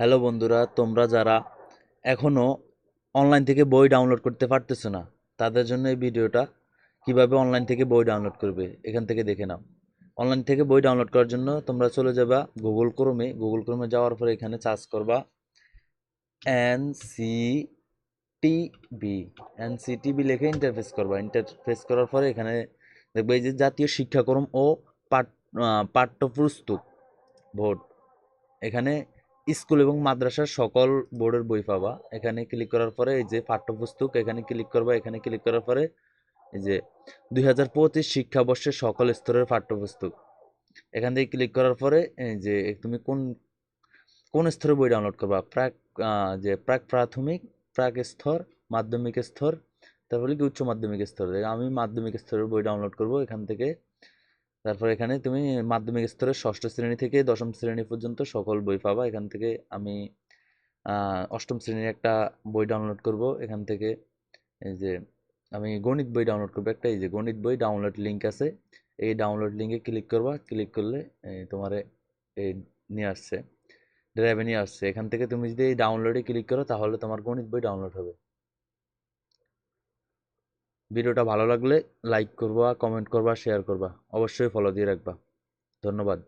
Hello বন্ধুরা, তোমরা যারা এখনও অনলাইন থেকে বই ডাউনলোড করতে পারতেছো না, তাদের জন্য এই ভিডিওটা কীভাবে অনলাইন থেকে বই ডাউনলোড করবে, এখান থেকে দেখে নাও। অনলাইন থেকে বই ডাউনলোড করার জন্য তোমরা চলে যাবা গুগল ক্রোমে গুগল ক্রোমে যাওয়ার পরে এখানে সার্চ করবা N C TV N C TV লিখে ইন্টারফেস করবা। ইন্টারফেস করার পরে এখানে দেখবে এই যে জাতীয় শিক্ষাক্রম ও পাঠ পাঠ্যপুস্তক বোর্ড। এখানে স্কুল এবং মাদ্রাসার সকল বোর্ডের বই পাবা। এখানে ক্লিক করার পরে এই যে পাঠ্যপুস্তক, এখানে ক্লিক করবা, এখানে ক্লিক করার পরে এই যে দুই হাজার পঁচিশ শিক্ষাবর্ষের সকল স্তরের পাঠ্যপুস্তক। এখান থেকে ক্লিক করার পরে এই যে তুমি কোন কোন স্তরে বই ডাউনলোড করবা? প্রাক যে প্রাক প্রাথমিক, প্রাক স্তর, মাধ্যমিক স্তর, তারপরে কি উচ্চ মাধ্যমিক স্তর? আমি মাধ্যমিক স্তরের বই ডাউনলোড করব, এখান থেকে তারপর এখানে তুমি মাধ্যমিক স্তরের ষষ্ঠ শ্রেণি থেকে দশম শ্রেণি পর্যন্ত সকল বই পাবা। এখান থেকে আমি অষ্টম শ্রেণির একটা বই ডাউনলোড করব। এখান থেকে এই যে আমি গণিত বই ডাউনলোড করব একটা, এই যে গণিত বই ডাউনলোড লিঙ্ক আছে। এই ডাউনলোড লিঙ্কে ক্লিক করবা। ক্লিক করলে তোমার এই নিয়ে আসছে ড্রাইভে নিয়ে আসছে। এখান থেকে তুমি যদি এই ডাউনলোডে ক্লিক করো তাহলে তোমার গণিত বই ডাউনলোড হবে। ভিডিওটা ভালো লাগলে লাইক করবা কমেন্ট করবা শেয়ার করবা। অবশ্যই ফলো দিয়ে রাখবা। ধন্যবাদ।